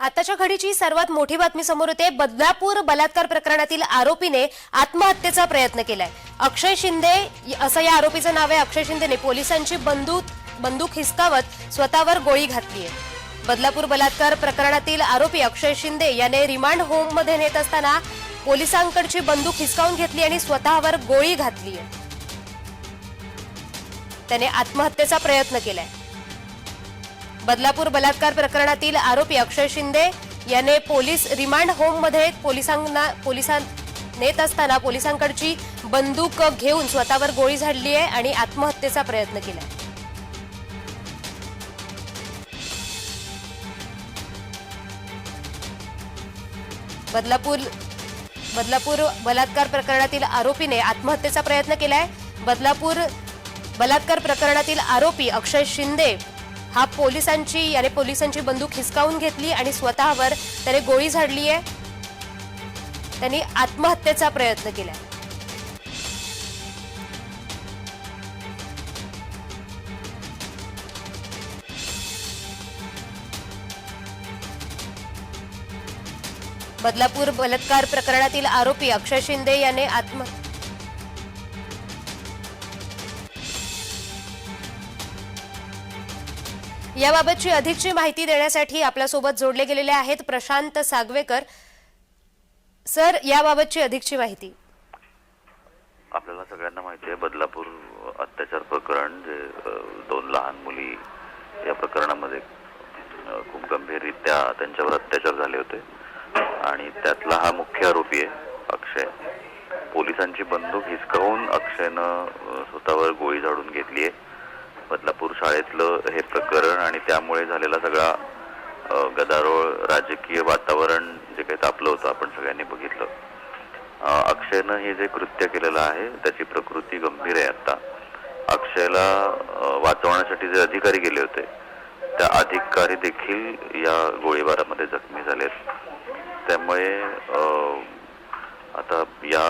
आताच्या घडीची सर्वात मोठी बातमी समोर येते. बदलापूर बलात्कार प्रकरणातील आरोपीने आत्महत्येचा प्रयत्न केलाय. अक्षय शिंदे असं या आरोपीचं नाव आहे अक्षय शिंदेने पोलिसांची बंदूक बंदूक हिसकावत स्वतःवर गोळी घातली आहे बदलापूर बलात्कार प्रकरणातील आरोपी अक्षय शिंदे याने रिमांड होममध्ये नेत असताना पोलिसांकडची बंदूक हिसकावून घेतली आणि स्वतःवर गोळी घातली आहे त्याने आत्महत्येचा प्रयत्न केलाय. बदलापूर बलात्कार प्रकरणातील आरोपी अक्षय शिंदे याने पोलीस रिमांड होममध्ये पोलिसांना पोलिसां नेत असताना पोलिसांकडची बंदूक घेऊन स्वतःवर गोळी झाडली आहे आणि आत्महत्येचा प्रयत्न केला बदलापूर बदलापूर बलात्कार प्रकरणातील आरोपीने आत्महत्येचा प्रयत्न केलाय. बदलापूर बलात्कार प्रकरणातील आरोपी अक्षय शिंदे हा पोलिसांची याने पोलिसांची बंदूक हिसकावून घेतली आणि स्वतःवर त्याने गोळी झाडली आहे. त्यांनी आत्महत्येचा प्रयत्न केलाय बदलापूर बलात्कार प्रकरणातील आरोपी अक्षय शिंदे याने आत्म याबाबतची अधिकची माहिती देण्यासाठी आपल्यासोबत जोडले गेलेले आहेत प्रशांत सागवेकर. सर याबाबतची अधिकची माहिती. आपल्याला सगळ्यांना माहिती आहे बदलापूर अत्याचार प्रकरण जे दोन लहान मुली या प्रकरणामध्ये खूप गंभीररित्या त्यांच्यावर अत्याचार झाले होते. आणि त्यातला हा मुख्य आरोपी आहे अक्षय. पोलिसांची बंदूक हिसकावून अक्षयनं स्वतःवर गोळी झाडून घेतली आहे. बदलापूर शाळेतलं हे प्रकरण आणि त्यामुळे झालेला सगळा गदारोळ राजकीय वातावरण जे काही तापलं होतं आपण सगळ्यांनी बघितलं. अक्षयनं हे जे कृत्य केलेलं आहे त्याची प्रकृती गंभीर आहे आता अक्षयला वाचवण्यासाठी जे अधिकारी गेले होते त्या अधिकारी देखील या गोळीबारामध्ये जखमी झालेत. त्यामुळे आता या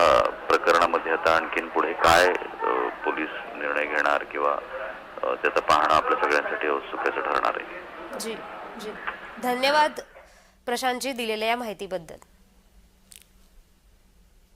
प्रकरणामध्ये आता आणखीन पुढे काय पोलीस निर्णय घेणार किंवा त्याचं पाहणं आपल्या सगळ्यांसाठी औत्सुक्याचं ठरणार आहे. जी जी. धन्यवाद प्रशांतजी दिलेल्या या माहितीबद्दल.